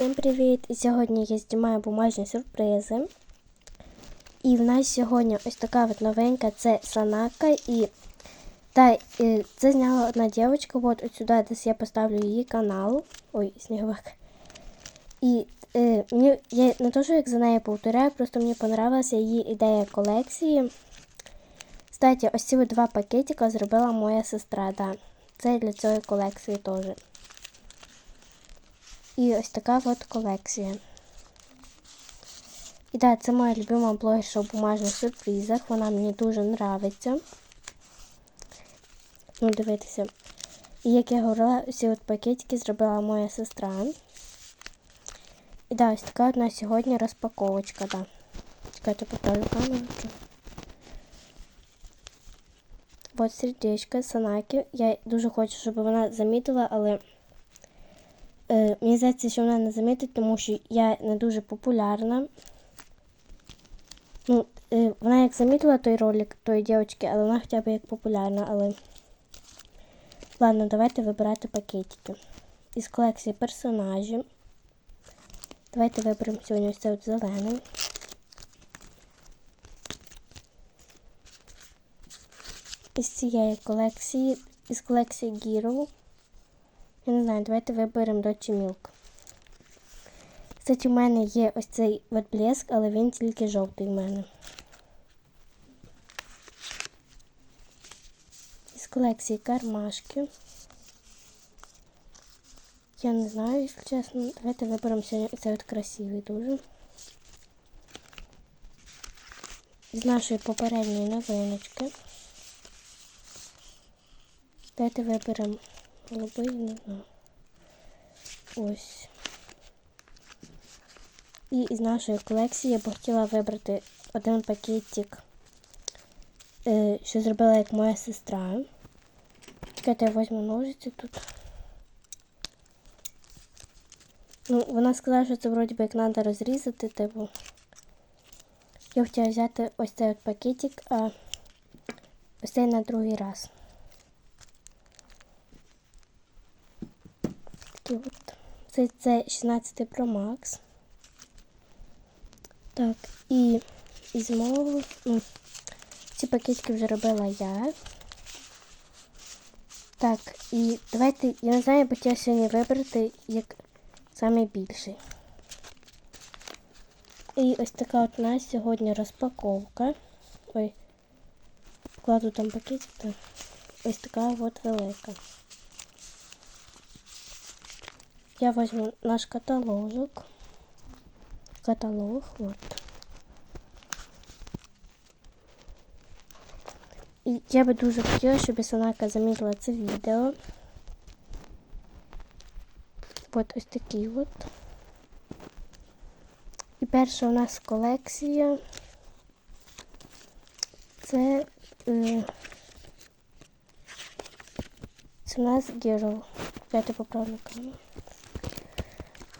Всім привіт! Сьогодні я знімаю бумажні сюрпризи. І в нас сьогодні ось така от новенька це Санака. І та, і це зняла одна дівчинка. От, сюди десь я поставлю її канал. Ой, сніговик. І е, мені, я не то, що як за нею повторяю, просто мені понравилася її ідея колекції. Кстати, ось ці два пакетика зробила моя сестра. Да. Це для цієї колекції теж. І ось така от колекція. І так, це моя любима блогерша в бумажних сюрпризах. Вона мені дуже подобається. Ну, дивитися. І як я говорила, всі от пакетики зробила моя сестра. І да, ось така от на сьогодні розпаковочка, да. Чекайте, поставлю камеру. От сердечко Санаки. Я дуже хочу, щоб вона замітила, але е, мені здається, що вона не замітить, тому що я не дуже популярна. Ну, е, вона як замітила той ролик тої дівчинки, але вона хоча б як популярна, але. Ладно, давайте вибирати пакетики. Із колекції персонажів. Давайте виберемо сьогодні ось цей от зелений. Із цієї колекції, із колекції Giro. Я не знаю, давайте виберемо Dodge Milk. Кстати, у мене є ось цей от блеск, але він тільки жовтий в мене. Із колекції кармашки. Я не знаю, якщо чесно. Давайте виберемо сьогодні цей от красивий дуже. З нашої попередньої новиночки. Давайте виберемо голубий, не знаю. Ось. І із нашої колекції я б хотіла вибрати один пакетик, е, що зробила як моя сестра. Чекайте, я візьму ножиці тут. Ну, вона сказала, що це вроді би як треба розрізати, типу. Я хотіла взяти ось цей от пакетик, а ось цей на другий раз. От. Це, це 16 Pro Max. Так, і із мову. Ну, ці пакетики вже робила я. Так, і давайте, я не знаю, я сьогодні вибрати як найбільший. І ось така от у нас сьогодні розпаковка. Ой, кладу там пакетик, так. Ось така от велика. Я возьму наш каталожок. Каталог, вот. І я би дуже хотіла, щоб Санака замітила це відео. От ось такий от. І перша у нас колекція. Це е, це у нас Герл. Давайте поправлю камеру.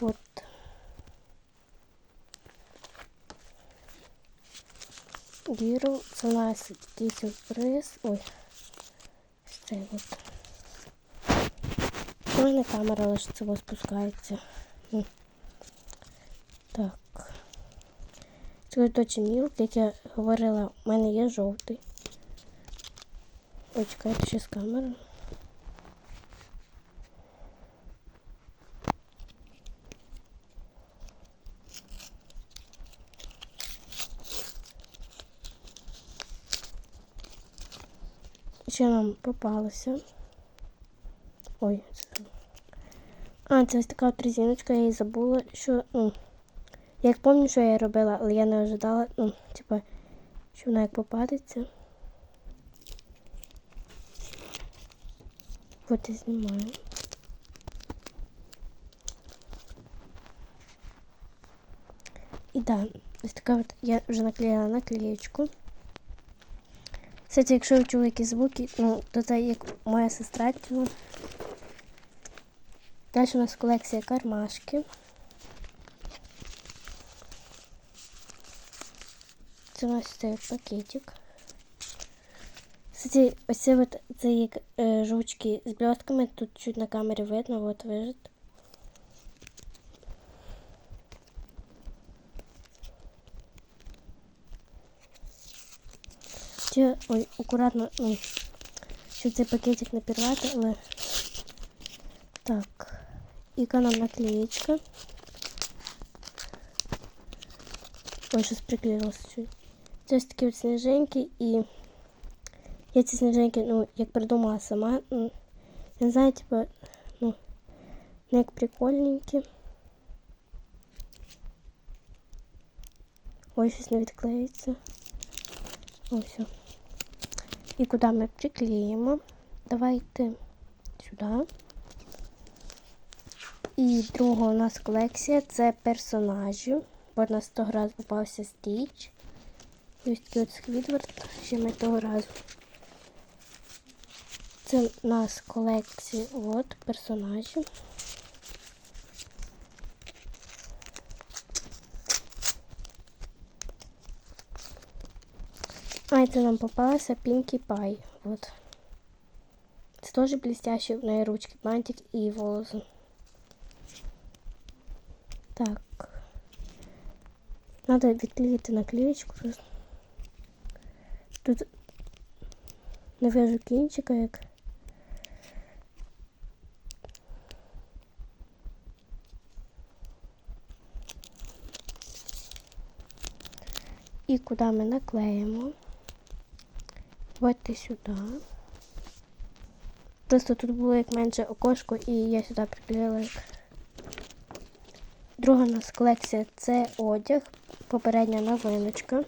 От. Гіру, це у нас сюрприз. Ой, цей от. У мене камера лише цього спускається. Так. Точно мілк, як я говорила, у мене є жовтий. Ой, чекайте, ще з камери. Ще нам попалося. Ой. А, це ось така от резиночка, я її забула, що, ну, як пам'ятаю, що я робила, але я не ожидала, ну, типа, що вона як попадеться. От я знімаю. І да, ось така от я вже наклеїла наклеєчку. Кстати, якщо ви чули якісь звуки, ну, то це як моя сестра чула. Далі у нас колекція кармашки. Це у нас цей пакетик. Кстати, ось це от це як е, жучки з блістками. Тут чуть на камері видно, от вижит. Ще, ой, акуратно, щоб цей пакетик не але. Так. Яка нам наклеєчка. Ой, щось приклеїлося чуть. Це ось такі от сніжинки і я ці сніжинки, ну, як придумала сама. Не знаю, типу, ну, не як прикольненькі. Ой, щось не відклеїться. О, все. І куди ми приклеїмо? Давайте сюди. І друга у нас колекція це персонажі. Бо на 100 разів попався стіч. І ось такий от Сквідвард ще ми того разу. Це у нас колекція от персонажі. А, і це нам попалася Пінкі Пай. Вот. Це теж блестящий в неї ручки, бантик і волоси. Так. Надо відклеїти наклеечку просто. Тут не вижу кінчика як. І куди ми наклеїмо? Давайте сюди. Просто тут було як менше окошко, і я сюди приклеїла. Друга у нас колекція це одяг, попередня новиночка.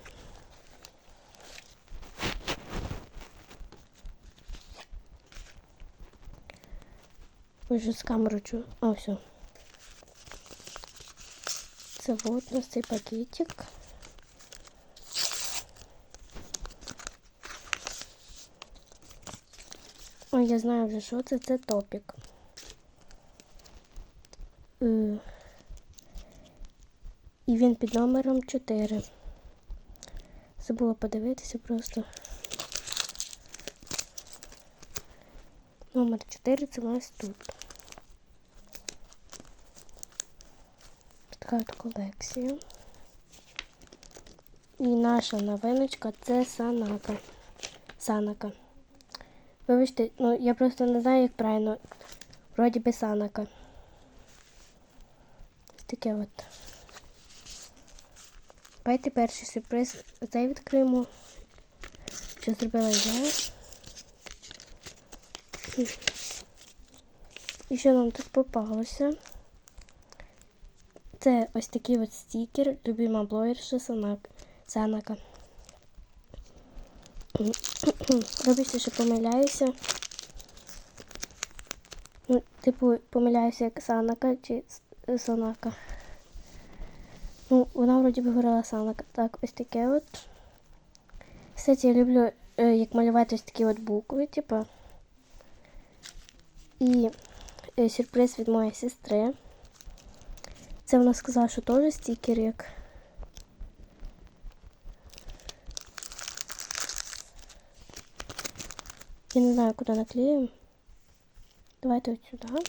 Вже з камеру чую. А, все. Це вот у нас цей пакетик. Я знаю вже, що це. Це топік. Е, І він під номером 4. Забула подивитися просто. Номер 4 це у нас тут. Така от колекція. І наша новиночка це Санака. Санака. Вибачте, ну я просто не знаю, як правильно. Вроді би Санака. Ось таке от. Давайте перший сюрприз. Оцей відкриємо. Що зробила я. І- що нам тут попалося? Це ось такий от стікер любима блогерша Санак- Санака. Вибачте, що помиляюся. Ну, типу, помиляюся як Санака чи Санака. Ну, вона вроді би говорила Санака. Так, ось таке от. Кстати, я люблю, е, як малювати ось такі от букви, типу. І е, сюрприз від моєї сестри. Це вона сказала, що теж стікер як. Знаю, куди наклеїмо. Давайте от сюди.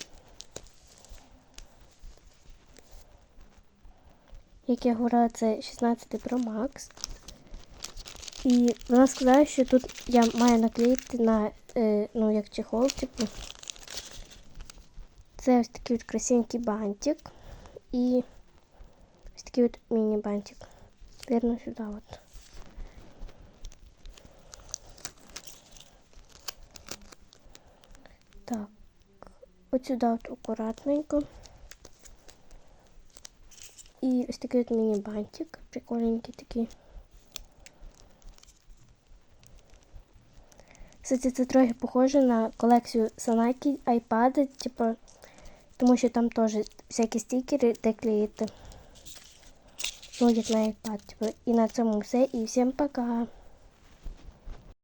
Як я говорила, це 16 Pro Max. І вона сказала, що тут я маю наклеїти на, е, ну, як чехол, типу. Це ось такий от красивенький бантик. І ось такий от міні-бантик. Вірно, сюди от. Так, от сюди от акуратненько. І ось такий от міні-бантик. Прикольненький такий. Кстати, це трохи похоже на колекцію Санакі iPad, типу, тому що там теж всякі стікери, де клеїти. Ну, як на iPad, типу. І на цьому все. І всім пока.